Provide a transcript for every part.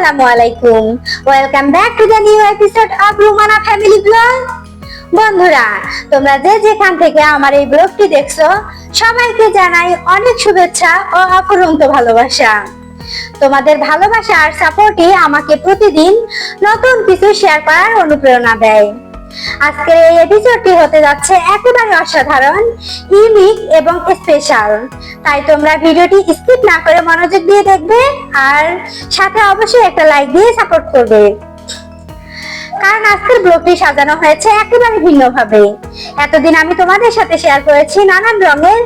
আসসালামু আলাইকুম। Welcome back to the new episode of Rumana family vlog বন্ধুরা, তোমরা যে যেখান থেকে আমার এই ব্লগটি দেখছ, সবাইকে জানাই অনেক শুভেচ্ছা ও অফুরন্ত ভালোবাসা। তোমাদের ভালোবাসা আর সাপোর্টই আমাকে প্রতিদিন নতুন কিছু শেয়ার করার অনুপ্রেরণা দেয়। আজকের এই এপিসোডটি হতে যাচ্ছে একেবারে অসাধারণ ইউনিক এবং স্পেশাল তাই তোমরা ভিডিওটি স্কিপ না করে মনোযোগ দিয়ে দেখবে আর সাথে অবশ্যই একটা লাইক দিয়ে সাপোর্ট করবে। কারণ আজকের ব্লগটি সাজানো হয়েছে একেবারে ভিন্নভাবে। এতদিন আমি তোমাদের সাথে শেয়ার করেছি নানান রঙের,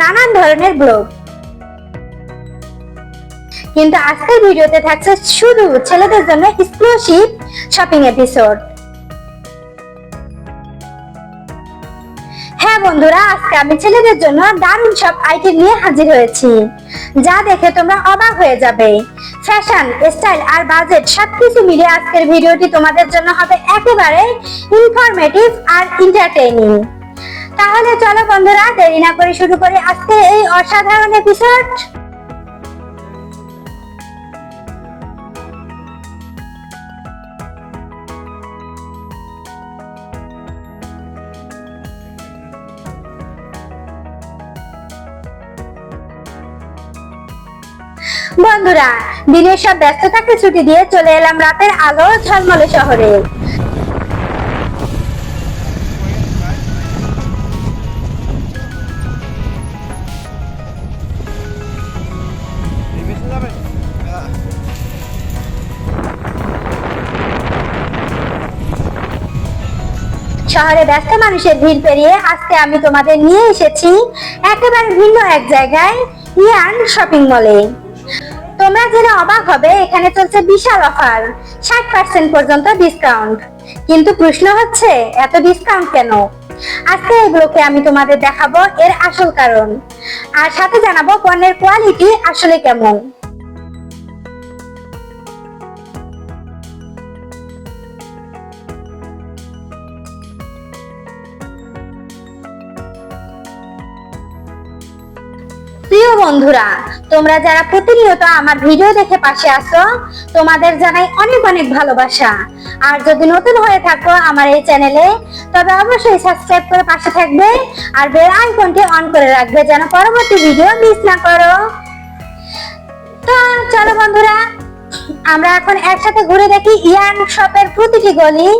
নানান ধরনের ব্লগ কিন্তু আজকের ভিডিওতে থাকছে শুধু ছেলেদের জন্য এক্সক্লুসিভ শপিং এপিসোড বন্ধুরা, আজকে আমি ছেলেদের জন্য দারুণ সব আইটেম নিয়ে হাজির হয়েছি। যা দেখে তোমরা অবাক হয়ে যাবে। ফ্যাশন স্টাইল আর বাজেট সবকিছু মিলে আজকের ভিডিওটি তোমাদের জন্য হবে একেবারে ইনফরমেটিভ আর এন্টারটেইনিং তাহলে চলো বন্ধুরা, দেরি না করে শুরু করি আজকে এই অসাধারণ এপিসোড বন্ধুরা, দিনের সব ব্যস্ততাকে ছুটি দিয়ে চলে এলাম রাতের আলো ঝলমলে শহরে। শহরে ব্যস্ত মানুষের ভিড় পেরিয়ে আজকে আমি তোমাদের নিয়ে এসেছি একেবারে ভিন্ন এক জায়গায় ইয়ান শপিং মলে। তোমরা জেনে অবাক হবে, এখানে চলছে বিশাল অফার, ষাট পার্সেন্ট পর্যন্ত ডিসকাউন্ট কিন্তু প্রশ্ন হচ্ছে, এত ডিসকাউন্ট কেন? আজকে এগুলোকে আমি তোমাদের দেখাবো, এর আসল কারণ। আর সাথে জানাব পণ্যের কোয়ালিটি আসলে কেমন। প্রিয় বন্ধুরা তোমরা যারা প্রতিনিয়ত আমার ভিডিও দেখে পাশে আসো তোমাদের জানাই অনেক অনেক ভালোবাসা। আর যদি নতুন হয়ে থাকো আমার এই চ্যানেলে, তবে অবশ্যই সাবস্ক্রাইব করে পাশে থাকবে আর বেল আইকনটি অন করে রাখবে যেন পরবর্তী ভিডিও মিস না করো। তো চলো বন্ধুরা, আমরা এখন একসাথে ঘুরে দেখি ইয়ান শপের প্রতিটি গলি।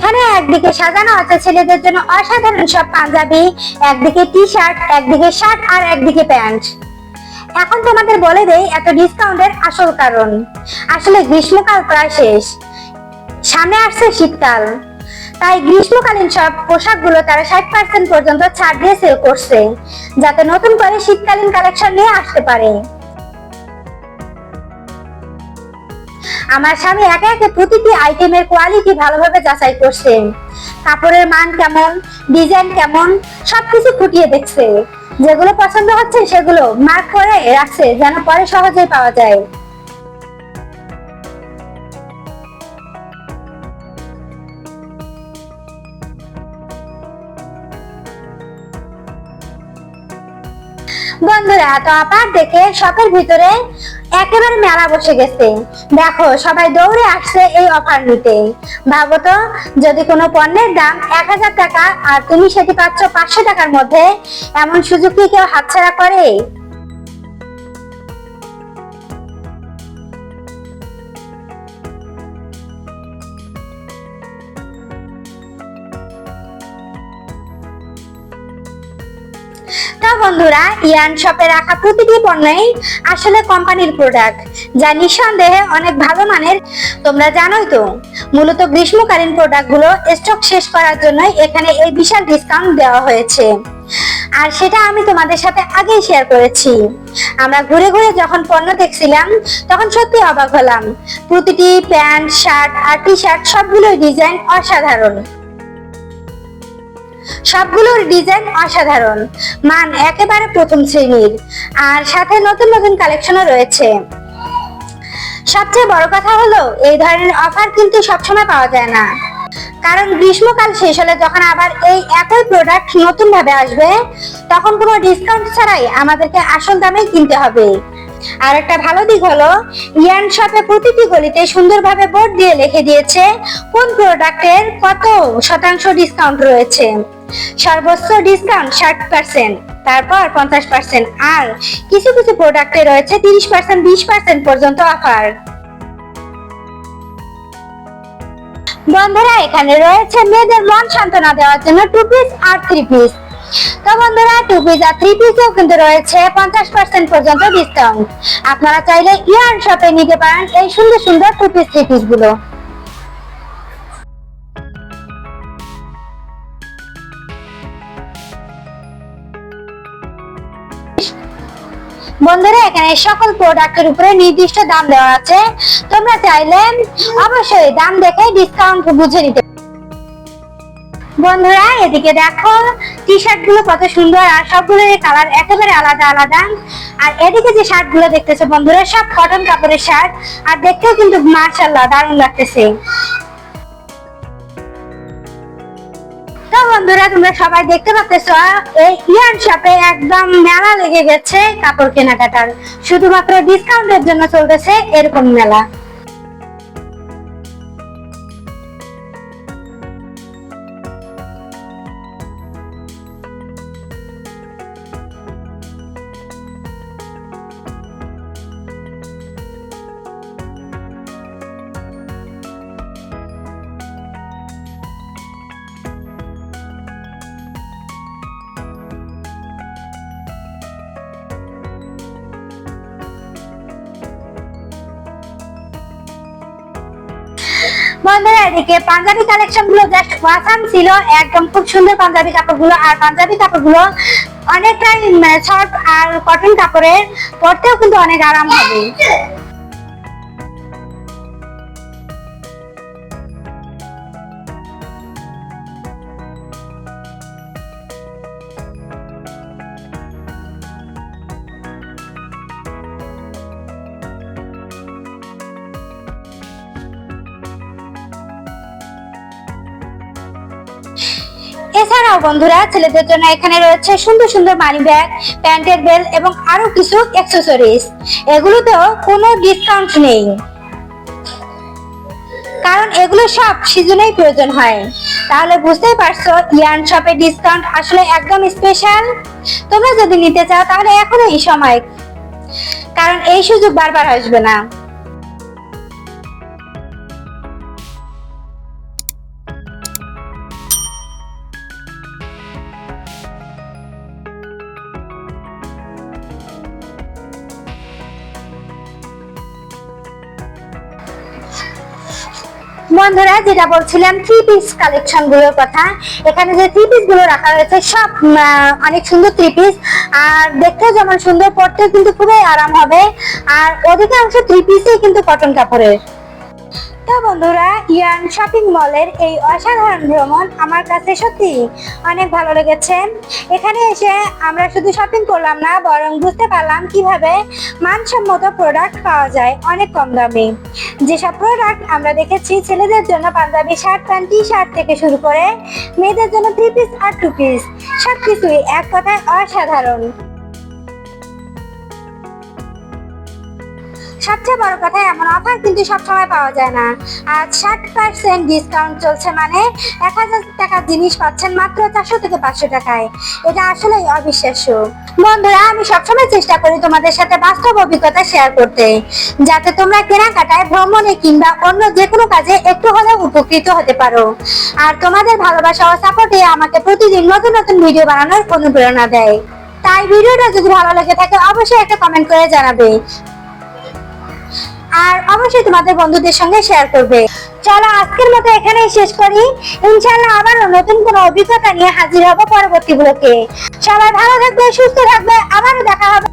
এখানে একদিকে সাজানো আছে ছেলেদের জন্য অসাধারণ সব পাঞ্জাবি, একদিকে টি শার্ট একদিকে শার্ট আর একদিকে প্যান্ট। এখন তোমাদের বলে দেই, এত ডিসকাউন্টের আসল কারণ। আসলে গ্রীষ্মকাল প্রায় শেষ। সামনে আসছে শীতকাল। তাই গ্রীষ্মকালীন সব পোশাকগুলো তারা ষাট পার্সেন্ট পর্যন্ত ছাড় দিয়ে সেল করছে, যাতে নতুন করে শীতকালীন কালেকশন নিয়ে আসতে পারে। আমার স্বামী একে একে প্রতিটি আইটেমের কোয়ালিটি ভালোভাবে যাচাই করছে। কাপড়ের মান কেমন ডিজাইন কেমন, সবকিছু ফুটিয়ে দেখছে। যেগুলো পছন্দ হচ্ছে সেগুলো মার্ক করে রাখছে যেন পরে সহজেই পাওয়া যায়। বন্ধুরা, তো আপার দেখে শপের ভিতরে একেবারে মেলা বসে গেছে। দেখো, সবাই দৌড়ে আসছে এই অফার নিতে। ভাবো তো, যদি কোনো পণ্যের দাম এক হাজার টাকা আর তুমি সেটি পাচ্ছ পাঁচশো টাকার মধ্যে, এমন সুযোগ কি কেউ হাতছাড়া করে? তা বন্ধুরা, ইয়ান শপে রাখা প্রতিটি পণ্যই আসলে কোম্পানির প্রোডাক্ট যা নিঃসন্দেহে অনেক ভালো মানের। তোমরা জানোই তো, মূলত গ্রীষ্মকালীন প্রোডাক্টগুলো স্টক শেষ করার জন্য এখানে এই বিশাল ডিসকাউন্ট দেওয়া হয়েছে। আর সেটা আমি তোমাদের সাথে আগেই শেয়ার করেছি। আমরা ঘুরে ঘুরে যখন পণ্য দেখছিলাম, তখন সত্যি অবাক হলাম। প্রতিটি প্যান্ট, শার্ট আর টি শার্ট সবগুলোর ডিজাইন অসাধারণ। সবগুলোর ডিজাইন অসাধারণ। মান একেবারে প্রথম শ্রেণির। আর সাথে নতুন নতুন কালেকশনও রয়েছে। সবচেয়ে বড় কথা হলো, এই ধরনের অফার কিন্তু সবসময় পাওয়া যায় না। কারণ গ্রীষ্মকাল শেষ হলে যখন আবার এই একই প্রোডাক্ট নতুন ভাবে আসবে, তখন কোনো ডিসকাউন্ট ছাড়াই আমাদেরকে আসল দামেই কিনতে হবে। আর একটা ভালো দিক হলো, ইয়ান শপে প্রতিটি গলিতে সুন্দরভাবে বোর্ড দিয়ে লিখে দিয়েছে কোন প্রোডাক্টের কত শতাংশ ডিসকাউন্ট রয়েছে। সর্বোচ্চ ডিসকাউন্ট ষাট পার্সেন্ট তারপর পঞ্চাশ পার্সেন্ট আর কিছু কিছু প্রোডাক্টে রয়েছে তিরিশ পার্সেন্ট বিশ পার্সেন্ট পর্যন্ত অফার বন্ধুরা, এখানে রয়েছে মেয়েদের মন সান্ত্বনা দেওয়ার জন্য টু পিস আর থ্রি পিস তো বন্ধুরা টু পিস আর থ্রি পিসেও কিন্তু রয়েছে পঞ্চাশ পার্সেন্ট পর্যন্ত ডিসকাউন্ট আপনারা চাইলে ইয়ার শপে নিতে পারেন এই সুন্দর সুন্দর টু পিস থ্রি পিসগুলো। বন্ধুরা, এখানে সকল প্রোডাক্টের উপরে নির্দিষ্ট দাম দেওয়া আছে। তোমরা চাইলে অবশ্যই দাম দেখে ডিসকাউন্ট বুঝে নিতে বন্ধুরা, এদিকে দেখো টি শার্টগুলো কত সুন্দর আর সবগুলোর কালার একেবারে আলাদা আলাদা। আর এদিকে যে শার্টগুলো দেখতেছো বন্ধুরা, সব কটন কাপড়ের শার্ট আর দেখতেও কিন্তু মার্শাল্লাহ দারুণ লাগতেছে। তো বন্ধুরা, তোমরা সবাই দেখতে পাচ্ছ এই ইয়ার শপে একদম মেলা লেগে গেছে কাপড় কেনাকাটার। শুধুমাত্র ডিসকাউন্টের জন্য চলতেছে এরকম মেলা। বন্ধুরা, এদিকে পাঞ্জাবি কালেকশনগুলো জাস্ট ওয়াসাম ছিল। একদম খুব সুন্দর পাঞ্জাবি কাপড়গুলো, আর পাঞ্জাবি কাপড়গুলো অনেকটাই শর্ট আর কটন কাপড়ের, পরতেও কিন্তু অনেক আরাম হবে। এছাড়াও বন্ধুরা, ছেলেদের জন্য এখানে রয়েছে সুন্দর সুন্দর মানি ব্যাগ প্যান্টের বেল এবং আরও কিছু অ্যাক্সেসরিজ এগুলোতেও কোনো ডিসকাউন্ট নেই। কারণ এগুলো সব সিজনেই প্রয়োজন হয়। তাহলে বুঝতেই পারছ, ইয়ান শপে ডিসকাউন্ট আসলে একদম স্পেশাল তোমরা যদি নিতে চাও, তাহলে এখনও এই সময়। কারণ এই সুযোগ বারবার আসবে না। বন্ধুরা, যেটা বলছিলাম থ্রি পিস কালেকশনগুলোর কথা, এখানে যে থ্রি পিসগুলো রাখা হয়েছে সব অনেক সুন্দর থ্রি পিস আর দেখতে যেমন সুন্দর পড়তে কিন্তু খুবই আরাম হবে, আর অধিকাংশ থ্রি পিসই কিন্তু কটন কাপড়ের। তো বন্ধুরা, ইয়ান শপিং মলের এই অসাধারণ ভ্রমণ আমার কাছে সত্যি অনেক ভালো লেগেছে। এখানে এসে আমরা শুধু শপিং করলাম না, বরং বুঝতে পারলাম কীভাবে মানসম্মত প্রোডাক্ট পাওয়া যায় অনেক কম দামে। যেসব প্রোডাক্ট আমরা দেখেছি ছেলেদের জন্য panjabi shirt pant T shirt থেকে শুরু করে মেয়েদের জন্য থ্রি পিস আর টু পিস সবকিছুই এক কথায় অসাধারণ। সবচেয়ে বড় কথা, এমন অফার কিন্তু সবসময় পাওয়া যায় না। আর ষাট পার্সেন্ট ডিসকাউন্ট চলছে মানে এক হাজার টাকার জিনিস পাচ্ছেন মাত্র চারশো থেকে পাঁচশো টাকায়। এটা আসলেই অবিশ্বাস্য। বন্ধুরা, আমি সবসময় চেষ্টা করি তোমাদের সাথে বাস্তব অভিজ্ঞতা শেয়ার করতে, যাতে তোমরা কেনাকাটায় ভ্রমণে কিংবা অন্য যে কোনো কাজে একটু হলেও উপকৃত হতে পারো। আর তোমাদের ভালোবাসা ও সাপোর্টে আমাকে প্রতিদিন নতুন নতুন ভিডিও বানানোর অনুপ্রেরণা দেয়। তাই ভিডিওটা যদি ভালো লেগে থাকে, অবশ্যই একটা কমেন্ট করে জানাবে। আর অবশ্যই তোমাদের বন্ধুদের সঙ্গে শেয়ার করবে। চলো আজকের মতো এখানেই শেষ করি। ইনশাআল্লাহ আবারও নতুন কোনো অভিজ্ঞতা নিয়ে হাজির হব পরবর্তী ব্লকে। সবাই ভালো থাকবে, সুস্থ থাকবে, আবারও দেখা হবে।